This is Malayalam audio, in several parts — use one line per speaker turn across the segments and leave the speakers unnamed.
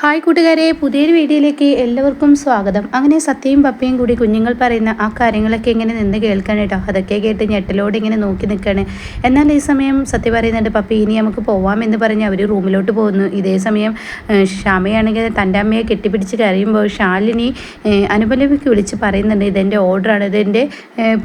ഹായ് കൂട്ടുകാരെ പുതിയൊരു വീഡിയോയിലേക്ക് എല്ലാവർക്കും സ്വാഗതം. അങ്ങനെ സത്യയും പപ്പയും കൂടി കുഞ്ഞുങ്ങൾ പറയുന്ന ആ കാര്യങ്ങളൊക്കെ ഇങ്ങനെ നിന്ന് കേൾക്കണം കേട്ടോ. അതൊക്കെ കേട്ട് ഞെട്ടലോട് ഇങ്ങനെ നോക്കി നിൽക്കുകയാണ് എന്നാൽ ഈ സമയം സത്യ പറയുന്നുണ്ട് പപ്പി ഇനി നമുക്ക് പോവാം എന്ന് പറഞ്ഞ് അവർ റൂമിലോട്ട് പോകുന്നു. ഇതേ സമയം ഷാമയാണെങ്കിൽ തന്റെ അമ്മയെ കെട്ടിപ്പിടിച്ച് കരയുമ്പോൾ ഷാലിനി അനുപലവിക്ക് വിളിച്ച് പറയുന്നുണ്ട് ഇതെന്റെ ഓർഡറാണ് ഇതെന്റെ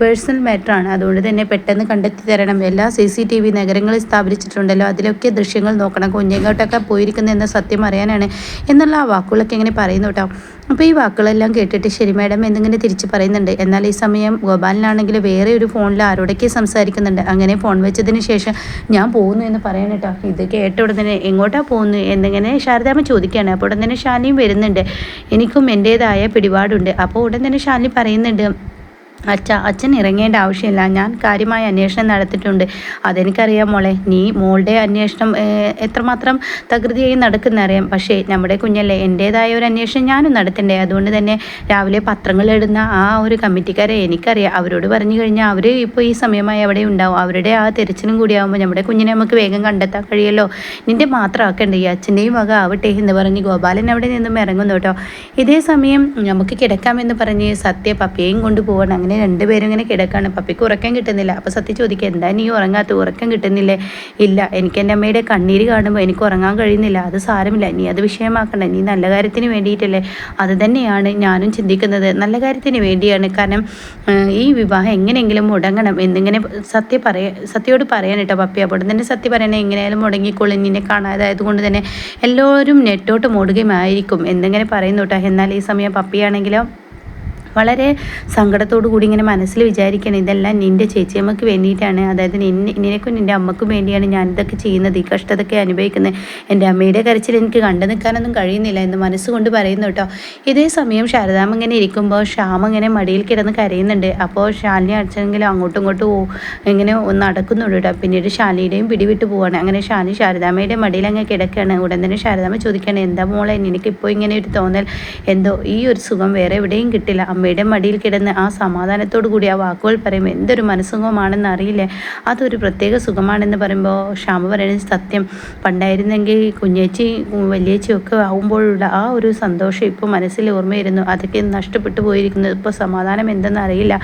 പേഴ്സണൽ മാറ്ററാണ് അതുകൊണ്ട് തന്നെ പെട്ടെന്ന് കണ്ടെത്തി തരണം. എല്ലാ സി സി ടി വി നഗരങ്ങളിൽ സ്ഥാപിച്ചിട്ടുണ്ടല്ലോ. അതിലൊക്കെ ദൃശ്യങ്ങൾ നോക്കണം. കുഞ്ഞുങ്ങോട്ടൊക്കെ പോയിരിക്കുന്നതെന്ന് സത്യം അറിയാനാണ് എന്നുള്ള ആ വാക്കുകളൊക്കെ ഇങ്ങനെ പറയുന്നു കേട്ടോ. അപ്പോൾ ഈ വാക്കുകളെല്ലാം കേട്ടിട്ട് ശരി മാഡം എന്നിങ്ങനെ തിരിച്ച് പറയുന്നുണ്ട്. എന്നാൽ ഈ സമയം ഗോപാലിനാണെങ്കിൽ വേറെ ഒരു ഫോണിൽ ആരോടൊക്കെ സംസാരിക്കുന്നുണ്ട്. അങ്ങനെ ഫോൺ വെച്ചതിന് ശേഷം ഞാൻ പോകുന്നു എന്ന് പറയണം കേട്ടോ. ഇത് കേട്ട ഉടനെ എങ്ങോട്ടാണ് പോകുന്നു എന്നിങ്ങനെ ശാരദാമ്മ ചോദിക്കുകയാണ്. അപ്പോൾ ഉടൻ തന്നെ ഷാനിയും വരുന്നുണ്ട്. എനിക്കും എന്റേതായ പിടിപാടുണ്ട്. അപ്പോൾ ഉടൻ തന്നെ ഷാനി പറയുന്നുണ്ട് അച്ഛ അച്ഛൻ ഇറങ്ങേണ്ട ആവശ്യമില്ല. ഞാൻ കാര്യമായ അന്വേഷണം നടത്തിയിട്ടുണ്ട്. അതെനിക്കറിയാം മോളെ. നീ മോളുടെ അന്വേഷണം എത്രമാത്രം തകൃതിയായി നടക്കുന്നറിയാം. പക്ഷേ നമ്മുടെ കുഞ്ഞല്ലേ എന്റേതായ ഒരു അന്വേഷണം ഞാനും നടത്തണ്ടേ. അതുകൊണ്ട് തന്നെ രാവിലെ പത്രങ്ങൾ ഇടുന്ന ആ ഒരു കമ്മിറ്റിക്കാരെ എനിക്കറിയാം. അവരോട് പറഞ്ഞു കഴിഞ്ഞാൽ അവർ ഇപ്പോൾ ഈ സമയമായി അവിടെ ഉണ്ടാവും. അവരുടെ ആ തെരച്ചിലും കൂടിയാകുമ്പോൾ നമ്മുടെ കുഞ്ഞിനെ നമുക്ക് വേഗം കണ്ടെത്താൻ കഴിയല്ലോ. നിന്റെ മാത്രം ആക്കണ്ടേ? ഈ അച്ഛന്റെയും വക ആവട്ടെ എന്ന് പറഞ്ഞ് ഗോപാലൻ അവിടെ നിന്നും ഇറങ്ങുന്നു കേട്ടോ. ഇതേ സമയം നമുക്ക് കിടക്കാമെന്ന് പറഞ്ഞ് സത്യ പപ്പയെയും കൊണ്ടുപോകണം അങ്ങനെ അങ്ങനെ രണ്ടുപേരും ഇങ്ങനെ കിടക്കാണ്. പപ്പിക്ക് ഉറക്കം കിട്ടുന്നില്ല. അപ്പോൾ സത്യം ചോദിക്കുക എന്താ നീ ഉറങ്ങാത്ത ഉറക്കം കിട്ടുന്നില്ലേ? ഇല്ല. എനിക്ക് എന്റെ അമ്മയുടെ കണ്ണീര് കാണുമ്പോൾ എനിക്ക് ഉറങ്ങാൻ കഴിയുന്നില്ല. അത് സാരമില്ല. നീ അത് വിഷയമാക്കണ്ട. നീ നല്ല കാര്യത്തിന് വേണ്ടിയിട്ടല്ലേ? അത് തന്നെയാണ് ഞാനും ചിന്തിക്കുന്നത്. നല്ല കാര്യത്തിന് വേണ്ടിയാണ്. കാരണം ഈ വിവാഹം എങ്ങനെയെങ്കിലും മുടങ്ങണം എന്നിങ്ങനെ സത്യ പറയ സത്യയോട് കേട്ടോ പപ്പി. അപ്പോൾ തന്നെ സത്യം പറയണേ എങ്ങനെയായാലും മുടങ്ങിക്കോളും. നിന്നെ കാണാതായത് കൊണ്ട് തന്നെ എല്ലാവരും നെറ്റോട്ട് മൂടുകയും ആയിരിക്കും എന്തെങ്കിലും പറയുന്നു കേട്ടോ. എന്നാൽ ഈ സമയം പപ്പിയാണെങ്കിലോ വളരെ സങ്കടത്തോടു കൂടി ഇങ്ങനെ മനസ്സിൽ വിചാരിക്കണം ഇതെല്ലാം നിന്റെ ചേച്ചിയമ്മക്ക് വേണ്ടിയിട്ടാണ്. അതായത് നിന്നെ നിനക്കും നിന്റെ അമ്മക്കും വേണ്ടിയാണ് ഞാനിതൊക്കെ ചെയ്യുന്നത്. ഈ കഷ്ടതൊക്കെ അനുഭവിക്കുന്നത്. എന്റെ അമ്മയുടെ കരച്ചിൽ എനിക്ക് കണ്ടു നിൽക്കാനൊന്നും കഴിയുന്നില്ല എന്ന് മനസ്സുകൊണ്ട് പറയുന്നു കേട്ടോ. ഇതേ സമയം ശാരദാമ്മ ഇങ്ങനെ ഇരിക്കുമ്പോൾ ശ്യാമ ഇങ്ങനെ മടിയിൽ കിടന്ന് കരയുന്നുണ്ട്. അപ്പോൾ ശാലിനി അടിച്ചെങ്കിലും അങ്ങോട്ടും ഇങ്ങോട്ടും ഇങ്ങനെ നടക്കുന്നുണ്ട് കേട്ടോ. പിന്നീട് ശാലിയുടെയും പിടിവിട്ട് പോവാണ്. അങ്ങനെ ശാലി ശാരദാമ്മയുടെ മടിയിൽ അങ്ങ് കിടക്കുകയാണ്. ഉടൻ തന്നെ ശാരദാമ്മ ചോദിക്കുകയാണ് എന്താ മോളെ എനിക്കിപ്പോൾ ഇങ്ങനെ ഒരു തോന്നൽ? എന്തോ ഈ ഒരു സുഖം വേറെ എവിടെയും കിട്ടില്ല. അമ്മയുടെ മടിയിൽ കിടന്ന് ആ സമാധാനത്തോടു കൂടി ആ വാക്കുകൾ പറയും. എന്തൊരു മനസ്സുഖമാണെന്ന് അറിയില്ലേ? അതൊരു പ്രത്യേക സുഖമാണെന്ന് പറയുമ്പോൾ ക്ഷാമ പറയുന്നത് സത്യം. പണ്ടായിരുന്നെങ്കിൽ കുഞ്ഞേച്ചി വലിയേച്ചിയൊക്കെ ആകുമ്പോഴുള്ള ആ ഒരു സന്തോഷം ഇപ്പോൾ മനസ്സിൽ ഓർമ്മയിരുന്നു അതൊക്കെ നഷ്ടപ്പെട്ടു പോയിരിക്കുന്നു. ഇപ്പോൾ സമാധാനം എന്തെന്ന് അറിയില്ല.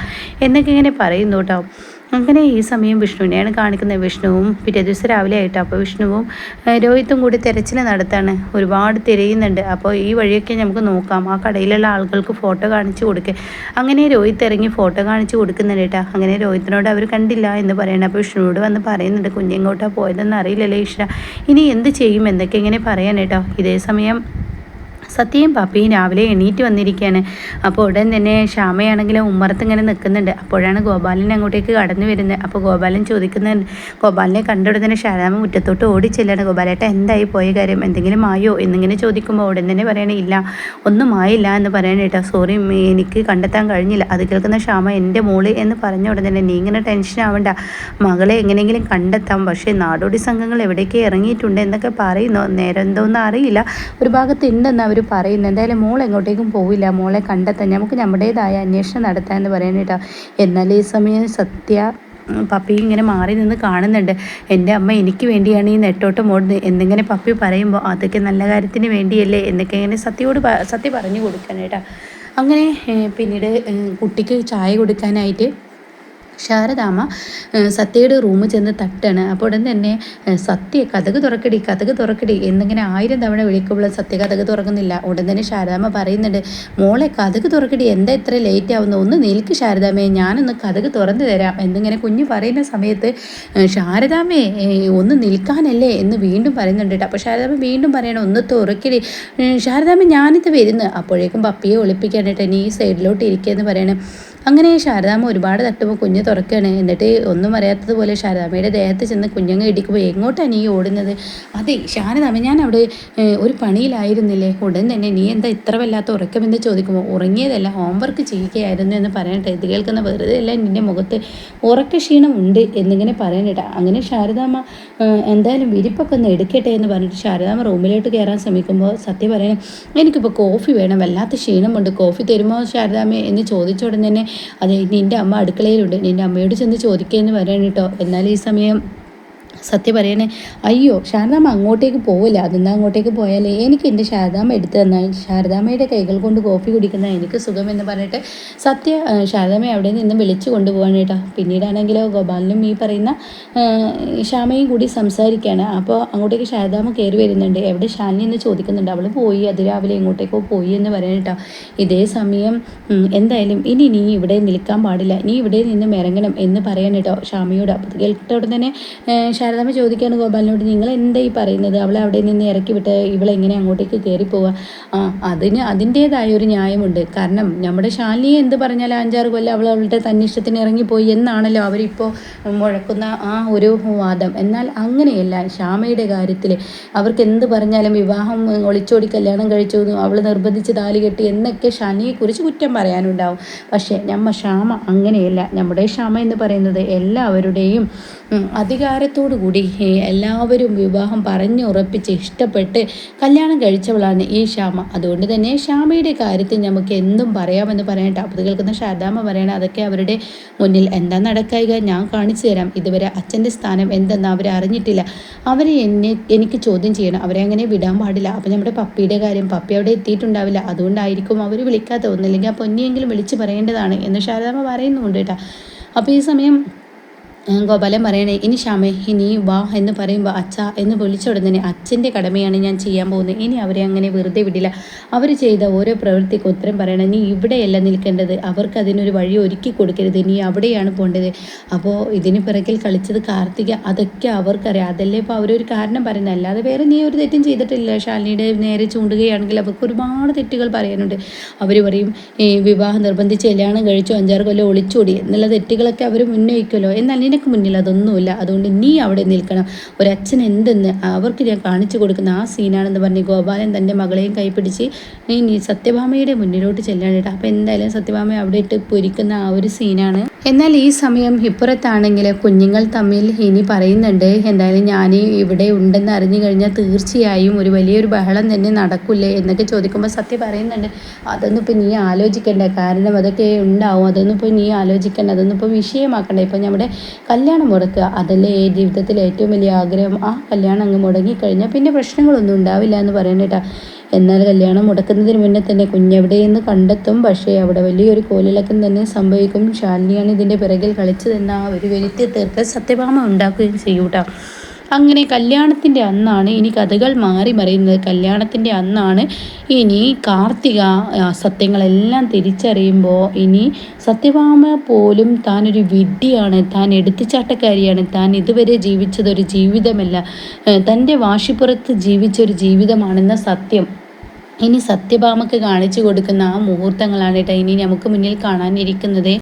എന്നൊക്കെ ഇങ്ങനെ പറയുന്നു കേട്ടോ. അങ്ങനെ ഈ സമയം വിഷ്ണുവിനെയാണ് കാണിക്കുന്നത്. വിഷ്ണുവും പിറ്റേ ദിവസം രാവിലെ ആയിട്ട് അപ്പോൾ വിഷ്ണുവും രോഹിത്തും കൂടി തിരച്ചിൽ നടത്താണ്. ഒരുപാട് തിരയുന്നുണ്ട്. അപ്പോൾ ഈ വഴിയൊക്കെ നമുക്ക് നോക്കാം. ആ കടയിലുള്ള ആളുകൾക്ക് ഫോട്ടോ കാണിച്ചു കൊടുക്കുക അങ്ങനെ രോഹിത്ത് ഇറങ്ങി ഫോട്ടോ കാണിച്ചു കൊടുക്കുന്നുണ്ട് കേട്ടോ. അങ്ങനെ രോഹിത്തിനോട് അവർ കണ്ടില്ല എന്ന് പറയണം. അപ്പോൾ വിഷ്ണുവോട് വന്ന് പറയുന്നുണ്ട് കുഞ്ഞെങ്ങോട്ടാണ് പോയതെന്ന് അറിയില്ലല്ലോ ഈശ്വര. ഇനി എന്ത് ചെയ്യും? എന്നൊക്കെ ഇങ്ങനെ പറയാൻ കേട്ടോ. ഇതേ സമയം സത്യയും പപ്പിയും രാവിലെ എണീറ്റ് വന്നിരിക്കുകയാണ് അപ്പോൾ ഉടൻ തന്നെ ഷാമയാണെങ്കിലും ഉമ്മറത്ത് ഇങ്ങനെ നിൽക്കുന്നുണ്ട്. അപ്പോഴാണ് ഗോപാലൻ അങ്ങോട്ടേക്ക് കടന്നു വരുന്നത്. അപ്പോൾ ഗോപാലൻ ചോദിക്കുന്നുണ്ട് ഗോപാലിനെ കണ്ടുടൻ തന്നെ ശാരാമ മുറ്റത്തോട്ട് ഓടിച്ചെല്ലാണ് ഗോപാലേട്ട എന്തായി പോയ കാര്യം? എന്തെങ്കിലും ആയോ? എന്നിങ്ങനെ ചോദിക്കുമ്പോൾ ഉടൻ തന്നെ പറയണേ ഇല്ല ഒന്നും ആയില്ല എന്ന് പറയണേ കേട്ടോ. സോറി എനിക്ക് കണ്ടെത്താൻ കഴിഞ്ഞില്ല. അത് കേൾക്കുന്ന ക്ഷാമ എന്റെ മോൾ എന്ന് പറഞ്ഞ ഉടൻ തന്നെ നീ ഇങ്ങനെ ടെൻഷൻ ആവണ്ട. മകളെ എങ്ങനെയെങ്കിലും കണ്ടെത്താം. പക്ഷേ നാടോടി സംഘങ്ങൾ എവിടേക്ക് ഇറങ്ങിയിട്ടുണ്ട്? എന്നൊക്കെ പറയുന്നു. നേരം അറിയില്ല. ഒരു ഭാഗത്ത് ഉണ്ടെന്ന് അവർ പറയുന്നത് എന്തായാലും മോൾ എങ്ങോട്ടേക്കും പോവില്ല. മോളെ കണ്ടെത്താൻ നമുക്ക് നമ്മുടേതായ അന്വേഷണം നടത്താമെന്ന് എന്ന് പറയാനായിട്ടാ എന്നാൽ ഈ സമയം സത്യ പപ്പി ഇങ്ങനെ മാറി നിന്ന് കാണുന്നുണ്ട്. എന്റെ അമ്മ എനിക്ക് വേണ്ടിയാണ് ഈ നെട്ടോട്ടം ഓടുന്നത്. എന്നിങ്ങനെ പപ്പി പറയുമ്പോൾ അതൊക്കെ നല്ല കാര്യത്തിന് വേണ്ടിയല്ലേ എന്നൊക്കെ ഇങ്ങനെ സത്യയോട് സത്യ പറഞ്ഞു കൊടുക്കാനേട്ടാ അങ്ങനെ പിന്നീട് കുട്ടിക്ക് ചായ കൊടുക്കാനായിട്ട് ശാരദാമ്മ സത്യയുടെ റൂമിൽ ചെന്ന് തട്ടാണ്. അപ്പോൾ ഉടൻ തന്നെ സത്യ കഥക് തുറക്കടി കഥക് തുറക്കടി എന്നിങ്ങനെ ആയിരം തവണ വിളിക്കുമ്പോൾ സത്യ കഥക് തുറക്കുന്നില്ല. ഉടൻ തന്നെ ശാരദാമ്മ പറയുന്നുണ്ട് മോളെ കഥക് തുറക്കടി എന്താ ഇത്ര ലേറ്റ് ആവുന്നു? ഒന്ന് നിൽക്ക് ശാരദാമ്മയെ ഞാനൊന്ന് കഥക് തുറന്നു തരാം. എന്നിങ്ങനെ കുഞ്ഞു പറയുന്ന സമയത്ത് ശാരദാമ്മയെ ഒന്ന് നിൽക്കാനല്ലേ? എന്ന് വീണ്ടും പറയുന്നുണ്ട് അപ്പോൾ ശാരദാമ്മ വീണ്ടും പറയണം ഒന്ന് തുറക്കടി. ശാരദാമ്മ ഞാനിത് വരുന്നു. അപ്പോഴേക്കും പപ്പിയെ ഒളിപ്പിക്കാനായിട്ട് നീ സൈഡിലോട്ട് ഇരിക്കുക എന്ന് പറയണം. അങ്ങനെ ശാരദാമ്മ ഒരുപാട് തട്ടുമ്പോൾ കുഞ്ഞ് തുറക്കുകയാണ്. എന്നിട്ട് ഒന്നും അറിയാത്തതുപോലെ ശാരദാമ്മയുടെ ദേഹത്ത് ചെന്ന് കുഞ്ഞങ്ങ് ഇടിക്കുമ്പോൾ എങ്ങോട്ടാണ് നീ ഓടുന്നത്? അതെ ശാരദാമ്മ ഞാൻ അവിടെ ഒരു പണിയിലായിരുന്നില്ലേ? ഉടൻ തന്നെ നീ എന്താ ഇത്ര വല്ലാത്ത ഉറക്കമെന്ന് ചോദിക്കുമ്പോൾ ഉറങ്ങിയതല്ല ഹോംവർക്ക് ചെയ്യുകയായിരുന്നു എന്ന് പറയട്ടെ. ഇത് കേൾക്കുന്ന വെറുതെ അല്ല നിന്റെ മുഖത്ത് ഉറക്കക്ഷീണം ഉണ്ട് എന്നിങ്ങനെ പറയണേട്ടാ അങ്ങനെ ശാരദാമ്മ എന്തായാലും വിരിപ്പൊക്കെ ഒന്ന് എടുക്കട്ടെ എന്ന് പറഞ്ഞിട്ട് ശാരദാമ്മ റൂമിലോട്ട് കയറാൻ ശ്രമിക്കുമ്പോൾ സത്യം പറയണേ എനിക്കിപ്പോൾ കോഫി വേണം വല്ലാത്ത ക്ഷീണമുണ്ട്. കോഫി തരുമോ ശാരദാമ്മ? എന്ന് ചോദിച്ച ഉടൻ തന്നെ അതെ നിന്റെ അമ്മ അടുക്കളയിലുണ്ട്. നിന്റെ അമ്മയോട് ചെന്ന് ചോദിക്കുക എന്ന് പറയണം കേട്ടോ. എന്നാൽ ഈ സമയം സത്യം പറയണേ അയ്യോ ശാരദാമ്മ അങ്ങോട്ടേക്ക് പോവില്ല. അതെന്താ അങ്ങോട്ടേക്ക് പോയാലേ? എനിക്ക് എന്റെ ശാരദാമ്മ എടുത്തു തന്നാൽ ശാരദാമ്മയുടെ കൈകൾ കൊണ്ട് കോഫി കുടിക്കുന്ന എനിക്ക് സുഖമെന്ന് പറഞ്ഞിട്ട് സത്യ ശാരദാമ്മ അവിടെ നിന്ന് വിളിച്ചു കൊണ്ടുപോകാൻ കേട്ടോ പിന്നീടാണെങ്കിലോ ഗോപാലിനും ഈ പറയുന്ന ശ്യാമയും കൂടി സംസാരിക്കുകയാണ് അപ്പോൾ അങ്ങോട്ടേക്ക് ശാരദാമ്മ കയറി വരുന്നുണ്ട്. എവിടെ ശാലിനി എന്ന് ചോദിക്കുന്നുണ്ട്. അവൾ പോയി അതിരാവിലെ എങ്ങോട്ടേക്കോ പോയി എന്ന് പറയാൻ കേട്ടോ. ഇതേ സമയം എന്തായാലും ഇനി നീ ഇവിടെ നിൽക്കാൻ പാടില്ല. നീ ഇവിടെ നിന്നും ഇറങ്ങണം എന്ന് പറയാൻ കേട്ടോ ശ്യാമയോട് അപ്പോൾ കേട്ടോടെ തന്നെ ശാരദാമ്മ ചോദിക്കുകയാണ് ഗോപാലിനോട് നിങ്ങൾ എന്താ ഈ പറയുന്നത്? അവളെ അവിടെ നിന്ന് ഇറക്കി വിട്ട് ഇവളെങ്ങനെ അങ്ങോട്ടേക്ക് കയറി പോവുക ആ അതിന് അതിന്റേതായ ഒരു ന്യായമുണ്ട്. കാരണം നമ്മുടെ ശാലിനിയെ എന്ത് പറഞ്ഞാലും അഞ്ചാറ് കൊല്ലം അവൾ അവളുടെ തന്നിഷ്ടത്തിന് ഇറങ്ങിപ്പോയി എന്നാണല്ലോ അവരിപ്പോൾ മുഴക്കുന്ന ആ ഒരു വാദം. എന്നാൽ അങ്ങനെയല്ല ശ്യാമയുടെ കാര്യത്തിൽ അവർക്ക് എന്ത് പറഞ്ഞാലും വിവാഹം ഒളിച്ചോടി കല്യാണം കഴിച്ചു അവൾ നിർബന്ധിച്ച് താലി കെട്ടി എന്നൊക്കെ ഷാനിയെക്കുറിച്ച് കുറ്റം പറയാനുണ്ടാവും. പക്ഷേ നമ്മ ശ്യാമ അങ്ങനെയല്ല. നമ്മുടെ ശ്യാമ എന്ന് പറയുന്നത് എല്ലാവരുടെയും അധികാരത്തോടു കൂടി എല്ലാവരും വിവാഹം പറഞ്ഞുറപ്പിച്ച് ഇഷ്ടപ്പെട്ട് കല്യാണം കഴിച്ചവളാണ് ഈ ശ്യാമ. അതുകൊണ്ട് തന്നെ ശ്യാമയുടെ കാര്യത്തിൽ നമുക്ക് എന്തും പറയാമെന്ന് പറയട്ടെ അപ്പോൾ കേൾക്കുന്ന ശാരദാമ്മ പറയണം അതൊക്കെ അവരുടെ മുന്നിൽ എന്താ നടക്കുക ഞാൻ കാണിച്ചു തരാം. ഇതുവരെ അച്ഛന്റെ സ്ഥാനം എന്തെന്ന് അവരെ അറിഞ്ഞിട്ടില്ല. അവരെ എന്നെ എനിക്ക് ചോദ്യം ചെയ്യണം. അവരെ അങ്ങനെ വിടാൻ പാടില്ല. അപ്പോൾ നമ്മുടെ പപ്പിയുടെ കാര്യം പപ്പി അവിടെ എത്തിയിട്ടുണ്ടാവില്ല. അതുകൊണ്ടായിരിക്കും അവർ വിളിക്കാത്ത ഒന്നില്ലെങ്കിൽ ആ പൊന്നിയെങ്കിലും വിളിച്ച് പറയേണ്ടതാണ് എന്ന് ശാരദാമ്മ പറയുന്നുണ്ട് കേട്ടോ. അപ്പോൾ ഈ സമയം ഗോപാലൻ പറയണേ ഇനി ഷാമേ ഇനി വാ എന്ന് പറയുമ്പോൾ അച്ഛ എന്ന് വിളിച്ചുടനെ അച്ഛന്റെ കടമയാണ് ഞാൻ ചെയ്യാൻ പോകുന്നത്. ഇനി അവരെ അങ്ങനെ വെറുതെ വിടില്ല. അവർ ചെയ്ത ഓരോ പ്രവൃത്തിക്ക് ഉത്തരം പറയണം. നീ ഇവിടെയല്ല നിൽക്കേണ്ടത്. അവർക്ക് അതിനൊരു വഴി ഒരുക്കി കൊടുക്കരുത്. നീ അവിടെയാണ് പോകേണ്ടത് അപ്പോൾ ഇതിന് പിറകിൽ കളിച്ചത് കാർത്തിക. അതൊക്കെ അവർക്കറിയാം. അതല്ലേ ഇപ്പോൾ അവരൊരു കാരണം പറയുന്നത്. അല്ലാതെ വേറെ നീ ഒരു തെറ്റും ചെയ്തിട്ടില്ല. ശാലിനിയുടെ നേരെ ചൂണ്ടുകയാണെങ്കിൽ അവർക്ക് ഒരുപാട് തെറ്റുകൾ പറയാനുണ്ട്. അവർ പറയും ഈ വിവാഹം നിർബന്ധിച്ച് കല്യാണം കഴിച്ചു അഞ്ചാറ് കൊല്ലം ഒളിച്ചോടി. എന്നുള്ള തെറ്റുകളൊക്കെ അവർ മുന്നയിക്കുമല്ലോ എന്നാൽ നിനക്ക് മുന്നിൽ അതൊന്നുമില്ല. അതുകൊണ്ട് നീ അവിടെ നിൽക്കണം. ഒരച്ഛൻ എന്തെന്ന് അവർക്ക് ഞാൻ കാണിച്ചു കൊടുക്കുന്ന ആ സീനാണെന്ന് പറഞ്ഞ് ഗോപാലൻ തന്റെ മകളെയും കൈപ്പിടിച്ച് നീ സത്യഭാമയുടെ മുന്നിലോട്ട് ചെല്ലാനായിട്ട് അപ്പോൾ എന്തായാലും സത്യഭാമ അവിടെ ഇട്ട് പൊരിക്കുന്ന ആ ഒരു സീനാണ് എന്നാൽ ഈ സമയം ഇപ്പുറത്താണെങ്കിൽ കുഞ്ഞുങ്ങൾ തമ്മിൽ ഇനി പറയുന്നുണ്ട് എന്തായാലും ഞാൻ ഇവിടെ ഉണ്ടെന്ന് അറിഞ്ഞു കഴിഞ്ഞാൽ തീർച്ചയായും ഒരു വലിയൊരു ബഹളം തന്നെ നടക്കില്ലേ എന്നൊക്കെ ചോദിക്കുമ്പോൾ സത്യം പറയുന്നുണ്ട് അതൊന്നും ഇപ്പോൾ നീ ആലോചിക്കണ്ട കാരണം അതൊക്കെ ഉണ്ടാവും അതൊന്നും ഇപ്പോൾ നീ ആലോചിക്കണ്ട അതൊന്നും ഇപ്പോൾ വിഷയമാക്കണ്ട. ഇപ്പോൾ നമ്മുടെ കല്യാണം മുടക്കുക അതല്ലേ ജീവിതത്തിൽ ഏറ്റവും വലിയ ആഗ്രഹം. ആ കല്യാണം അങ്ങ് മുടങ്ങിക്കഴിഞ്ഞാൽ പിന്നെ പ്രശ്നങ്ങളൊന്നും ഉണ്ടാവില്ല എന്ന് പറയണേട്ടാ. എന്നാൽ കല്യാണം മുടക്കുന്നതിന് മുന്നേ തന്നെ കുഞ്ഞെവിടെയെന്ന് കണ്ടെത്തും. പക്ഷേ അവിടെ വലിയൊരു കോലിളക്കം തന്നെ സംഭവിക്കും. ശാലിനിയാണ് ഇതിന്റെ പിറകിൽ കളിച്ചതെന്ന ആ ഒരു വരുത്തി തീർത്ത് സത്യഭാമ ഉണ്ടാക്കുകയും ചെയ്യൂട്ടോ. അങ്ങനെ കല്യാണത്തിന്റെ അന്നാണ് ഇനി കഥകൾ മാറി മറിയുന്നത്. കല്യാണത്തിന്റെ അന്നാണ് ഇനി കാർത്തിക സത്യങ്ങളെല്ലാം തിരിച്ചറിയുമ്പോൾ ഇനി സത്യഭാമ പോലും താനൊരു വിഡ്ഢിയാണ്. താൻ എടുത്തുചാട്ടക്കാരിയാണ്. താൻ ഇതുവരെ ജീവിച്ചതൊരു ജീവിതമല്ല. തന്റെ വാശിപ്പുറത്ത് ജീവിച്ചൊരു ജീവിതമാണെന്ന സത്യം. ഇനി സത്യഭാമക്ക് കാണിച്ചു കൊടുക്കുന്ന ആ മുഹൂർത്തങ്ങളാണ് കേട്ടോ ഇനി നമുക്ക് മുന്നിൽ കാണാനിരിക്കുന്നത്.